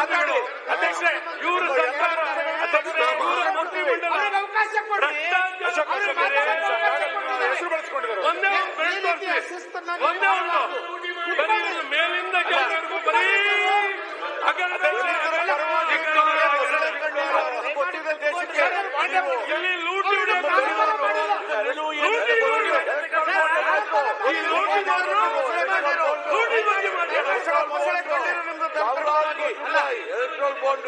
ಮಾತಾಡಿ ಅಧ್ಯಕ್ಷರೇ ಇವರು ಸರ್ಕಾರ. ಹೆಸರು ಬಳಸ್ಕೊಂಡಿದ್ದಾರೆ ಒಂದೇ ಒಂದು ಒಂದೇ ಮೇಲಿಂದ ಬರೀ ಹಗರಣಗಳೇ. ದೇಶಕ್ಕೆ ಇಲ್ಲಿ ಲೂಟಿ ಲೂಟಿ ಲೂಟಿ ಬಗ್ಗೆ. ಎಲೆಕ್ಟ್ರಲ್ ಬಾಂಡ್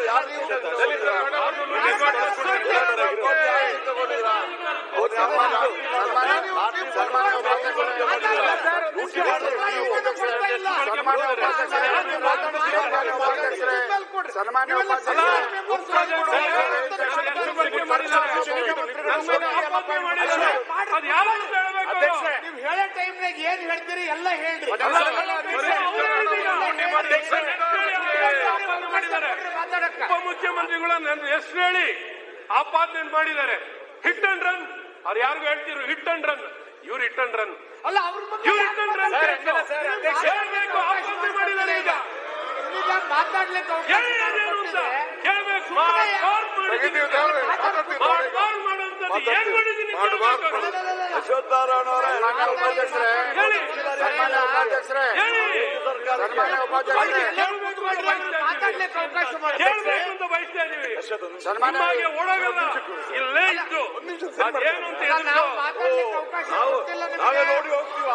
ಸನ್ಮಾನ್ಯ? ನೀವು ಹೇಳೋ ಟೈಮ್ನಾಗ ಏನ್ ಹೇಳ್ತೀರಿ ಎಲ್ಲ ಹೇಳ್ರಿ ಮಾತಾಡಕ್ಕ ಉಪಮುಖ್ಯಮಂತ್ರಿಗಳು ನನ್ನ ಹೆಸರು ಹೇಳಿ ಆಪಾದನೆ ಮಾಡಿದ್ದಾರೆ. ಹಿಟ್ ಅಂಡ್ ರನ್ ಅವ್ರು ಯಾರಿಗೂ ಹೇಳ್ತಿರು ಹಿಟ್ ಅಂಡ್ ರನ್ ಇವ್ರು ಹಿಟ್ ಅಂಡ್ ರನ್ ಅಲ್ಲ ಇವ್ರು ಹಿಟ್ ಅಂಡ್ ರನ್ ಹೇಳ್ಬೇಕು ಆಪಾದನೆ ಮಾಡಿದ್ದಾರೆ ಈಗ. ಸನ್ಮಾನ್ಯ ಉಪಾಧ್ಯಕ್ಷರೇ. ಸರ್ಕಾರ ಸನ್ಮಾನ್ಯ ಉಪಾಧ್ಯಕ್ಷರೇ. ಹೇಳ್ಬೇಕು ಅಂತ ಬಯಸ್ತಾ ಇದ್ದೀವಿ. ಮಾತಾಡ್ಲಿಕ್ಕೆ ಅವಕಾಶ ಮಾಡಿ ಹೇಳ್ಬೇಕು ಅಂತ ಬಯಸ್ತಾ ಇದೀವಿ ಸನ್ಮಾನ್ಯ ನಿಮಗೆ ಓಡೋಗಲ್ಲ ಇಲ್ಲೇ ಇತ್ತು ಅದೇನು ಅಂತ ನಾವು ಎದುರಿಸೋ. ಅವಕಾಶ ನಾವೇ ನೋಡಿ ಹೋಗ್ತೀವ.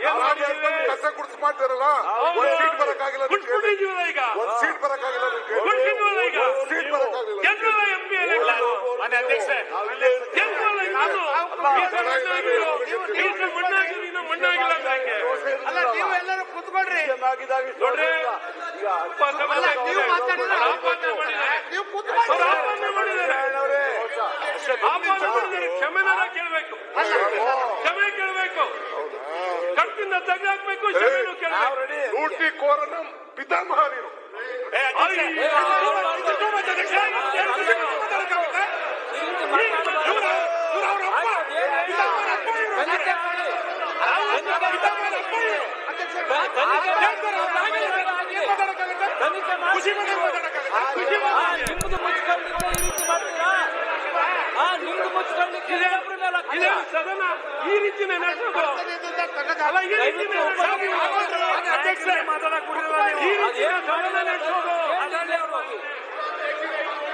ಏನ್ ಮಾಡಿದ್ದೀವಿ? ಕಸ ಗುಡ್ಸ್ ಮಾಡ್ತಾರಲ್ಲ? ಒಂದ್ ಸೀಟ್ ಬರಕ್ಕಾಗಿಲ್ಲ ಈಗ. ಒಂದ್ ಸೀಟ್ ಬರಕ್ಕಾಗಿಲ್ಲ ಈಗ. ಸೀಟ್ ಬರಕ್ಕಾಗಿಲ್ಲ ಗೆದ್ದಲ್ಲ ಎಂ ಪಿ ಮೀಸಲು ಮಣ್ಣಾಗಿರೋ ಇನ್ನು ಮಣ್ಣಾಗಿಲ್ಲ ಅಂತ ಹಂಗೆ ಅಲ್ಲ ನೀವು ಎಲ್ಲರೂ ಕುತ್ಕೊಳ್ರಿ ನೋಡ್ರಿ ಉಪಸಭೆ ಅಲ್ಲ ನೀವು ಮಾತಾಡಿದ್ರೆ ಅವ್ರು ಆಪಾದನೆ ಮಾಡಿದ್ದಾರೆ ನೀವು ಕುತ್ಕೊಳ್ರಿ ಅವ್ರು ಆಪಾದನೆ ಮಾಡಿದ್ದಾರೆ ಆಪಾದನೆ ಮಾಡಿದ್ದಾರೆ ಕ್ಷಮೆನಾರ ಕೇಳ್ಬೇಕು ಕ್ಷಮೆ ಕೇಳ್ಬೇಕು ಕಟ್ಟಿಂದ ತೆಗೆದಾಕ್ಬೇಕು ಕ್ಷಮೆನೂ ಕೇಳಬೇಕು ಲೂಟಿ ಕೋರನ ಪಿತಾಮಹ ನೀನು ಈ ರೀತಿ ಮಾಡ್ತೀರಾ ಆ ನಿಮ್ದು ಹಾಕ್ತೀರಾ? ಇದೇ ಸದನ ಈ ರೀತಿ ಅಲ್ಲ ಈ ರೀತಿ ನಡೆಸೋದು